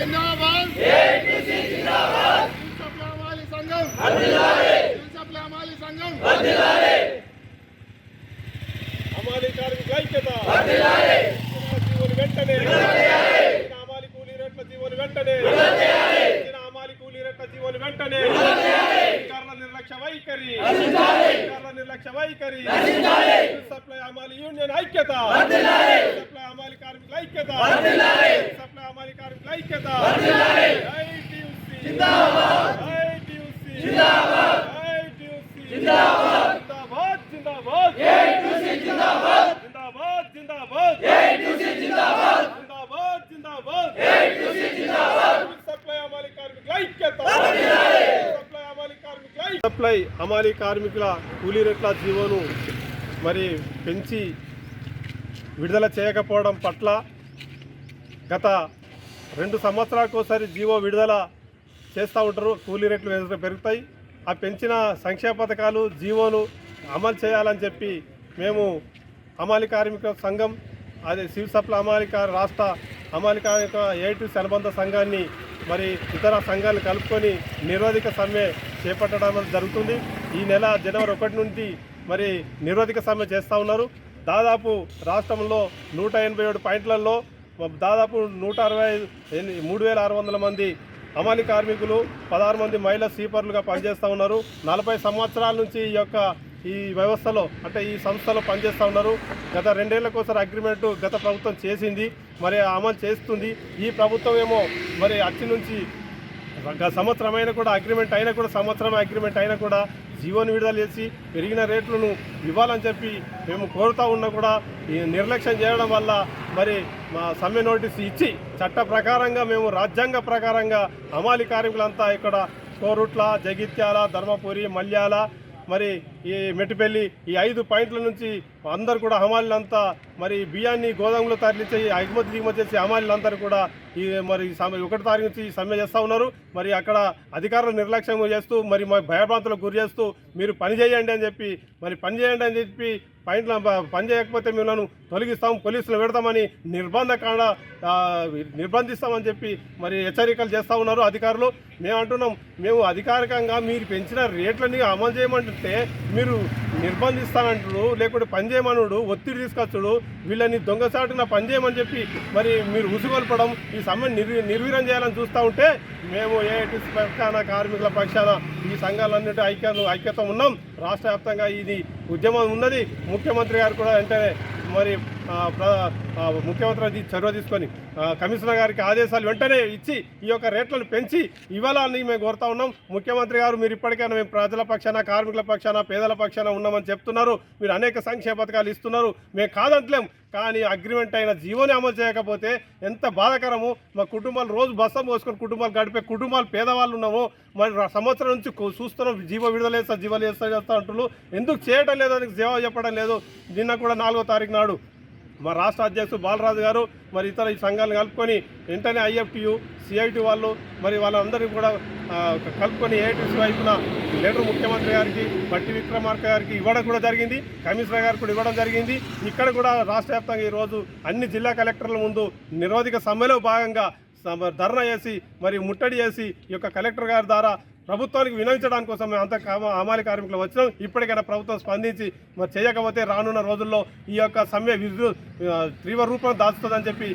జిందాబాద్! యూసఫ్ అమాలి సంఘం! యూసఫ్ అమాలి సంఘం! అమాలి కార్మికుల ఐక్యత! జీవోలు వెంటనే! అమాలి కూలీ రేట్ల జీవోలు వెంటనే! అమాలి కూలీ రేట్ల జీవోలు వెంటనే! అధికారుల నిర్లక్ష్య వైఖరి! అధికారుల నిర్లక్ష్య వైఖరి! సప్లై అమాలి యూనియన్ ఐక్యత! సప్లై అమాలి కార్మికుల ఐక్యత! సప్లై కార్మికుల ఐక్యత ఐటీయూసీ జిందాబాద్ ఐటీయూసీ జిందాబాద్ ఐటీయూసీ జిందాబాద్ జిందాబాద్ జిందాబాద్ జిందాబాద్ జిందాబాద్ జిందాబాద్ జిందాబాద్ జిందాబాద్ సప్లై అమాలి కార్మికుల ఐక్యత సప్లై అమాలి కార్మికుల సప్లై అమాలి కార్మికుల కూలీ రేట్ల జీవోను మరి పెంచి విడుదల చేయకపోవడం పట్ల గత రెండు సంవత్సరాలకు ఒకసారి జీవో విడుదల చేస్తూ ఉంటారు. కూలీ రేట్లు పెరుగుతాయి. ఆ పెంచిన సంక్షేమ పథకాలు జీవోను అమలు చేయాలని చెప్పి మేము అమాలి కార్మిక సంఘం అదే సివిల్ సప్లై అమాలి రాష్ట్ర అమాలి కార్మిక ఏఐటీసీ అనుబంధ సంఘాన్ని మరి ఇతర సంఘాలు కలుపుకొని నిరోధిక సమ్మె చేపట్టడం జరుగుతుంది. ఈ నెల జనవరి ఒకటి నుండి మరి నిరోధిక సమ్మె చేస్తూ ఉన్నారు. దాదాపు రాష్ట్రంలో నూట ఎనభై ఏడు పాయింట్లలో దాదాపు నూట అరవై ఐదు మూడు వేల ఆరు వందల మంది అమలి కార్మికులు పదహారు మంది మహిళా స్వీపర్లుగా పనిచేస్తూ ఉన్నారు. నలభై సంవత్సరాల నుంచి ఈ యొక్క ఈ వ్యవస్థలో అంటే ఈ సంస్థలో పనిచేస్తూ ఉన్నారు. గత రెండేళ్ళకోసారి అగ్రిమెంట్ గత ప్రభుత్వం చేసింది మరి అమలు చేస్తుంది. ఈ ప్రభుత్వం ఏమో మరి అచ్చి నుంచి గత సంవత్సరం అయినా కూడా అగ్రిమెంట్ అయినా కూడా సంవత్సరం అగ్రిమెంట్ అయినా కూడా జీవోని విడుదల చేసి పెరిగిన రేట్లను ఇవ్వాలని చెప్పి మేము కోరుతా ఉన్నా కూడా ఈ నిర్లక్ష్యం చేయడం వల్ల మరి మా సమ్మె నోటీస్ ఇచ్చి చట్ట ప్రకారంగా మేము రాజ్యాంగ ప్రకారంగా అమాలి కార్మికులంతా ఇక్కడ కోరుట్ల జగిత్యాల ధర్మపురి మల్యాల మరి ఈ మెట్టిపల్లి ఈ ఐదు పాయింట్ల నుంచి అందరు కూడా హమాలీలంతా మరి బియ్యాన్ని గోదాములో తరలించి ఎగుమతి దిగుమతి చేసి హమాలీలందరూ కూడా ఈ మరి ఒకటి తారీఖు నుంచి సమ్మె చేస్తూ ఉన్నారు. మరి అక్కడ అధికారులు నిర్లక్ష్యం చేస్తూ మరి మా భయభ్రాంతులకు గురి చేస్తూ మీరు పని చేయండి అని చెప్పి మరి పని చేయండి అని చెప్పి పాయింట్ల పని చేయకపోతే మిమ్మల్ని తొలగిస్తాం పోలీసులు పెడతామని నిర్బంధ కాడ నిర్బంధిస్తామని చెప్పి మరి హెచ్చరికలు చేస్తూ ఉన్నారు అధికారులు. మేము అంటున్నాం మేము అధికారికంగా మీరు పెంచిన రేట్లని అమలు చేయమంటే మీరు నిర్బంధిస్తానంటుడు లేకుంటే పనిచేయమనుడు ఒత్తిడి తీసుకొచ్చుడు వీళ్ళని దొంగసాటున పనిచేయమని చెప్పి మరి మీరు ఉసుగొల్పడం ఈ సమ్మె నిర్వీ నిర్వీరం చేయాలని చూస్తూ ఉంటే మేము ఏఐటీసీ పక్షాన కార్మికుల పక్షాన ఈ సంఘాలన్నిటి ఐక్య ఐక్యత ఉన్నాం. రాష్ట్ర వ్యాప్తంగా ఇది ఉద్యమం ఉన్నది. ముఖ్యమంత్రి గారు కూడా వెంటనే మరి ముఖ్యమంత్రి అది చొరవ తీసుకొని కమిషనర్ గారికి ఆదేశాలు వెంటనే ఇచ్చి ఈ యొక్క రేట్లను పెంచి ఇవ్వాలని మేము కోరుతా ఉన్నాం. ముఖ్యమంత్రి గారు మీరు ఇప్పటికైనా మేము ప్రజల పక్షాన కార్మికుల పక్షాన పేదల పక్షాన ఉన్నామని చెప్తున్నారు. మీరు అనేక సంక్షేమ పథకాలు ఇస్తున్నారు. మేము కాదంటలేం. కానీ అగ్రిమెంట్ అయిన జీవోని అమలు చేయకపోతే ఎంత బాధాకరము? మా కుటుంబాలు రోజు బస్సం పోసుకొని కుటుంబాలు గడిపే కుటుంబాలు పేదవాళ్ళు ఉన్నాము. మరి సంవత్సరం నుంచి చూస్తున్నాం జీవో విడుదల చేస్తా జీవోలు చేస్తా చేస్తా అంటున్నారు. ఎందుకు చేయటం లేదు అని జవాబు చెప్పడం లేదు? నిన్న కూడా నాలుగో తారీఖు నాడు మా రాష్ట్ర అధ్యక్షుడు బాలరాజు గారు మరి ఇతర ఈ సంఘాలను కలుపుకొని వెంటనే ఐఎఫ్టియు సిఐటి వాళ్ళు మరి వాళ్ళందరినీ కూడా కలుపుకొని ఏఐటీసీ వైపున లెటర్ ముఖ్యమంత్రి గారికి బట్టి విక్రమార్క గారికి ఇవ్వడం కూడా జరిగింది కమిషనర్ గారికి కూడా ఇవ్వడం జరిగింది. ఇక్కడ కూడా రాష్ట్ర వ్యాప్తంగా ఈరోజు అన్ని జిల్లా కలెక్టర్ల ముందు నిరోధిక సమ్మెలో భాగంగా ధర్నా చేసి మరి ముట్టడి చేసి ఈ యొక్క కలెక్టర్ గారి ద్వారా ప్రభుత్వానికి వినవించడానికి కోసం మేము అంత అమాలి కార్మికులు వచ్చినాం. ఇప్పటికైనా ప్రభుత్వం స్పందించి మరి చేయకపోతే రానున్న రోజుల్లో ఈ యొక్క సమ్మె విద్యుత్ తీవ్ర రూపం దాచుతుందని చెప్పి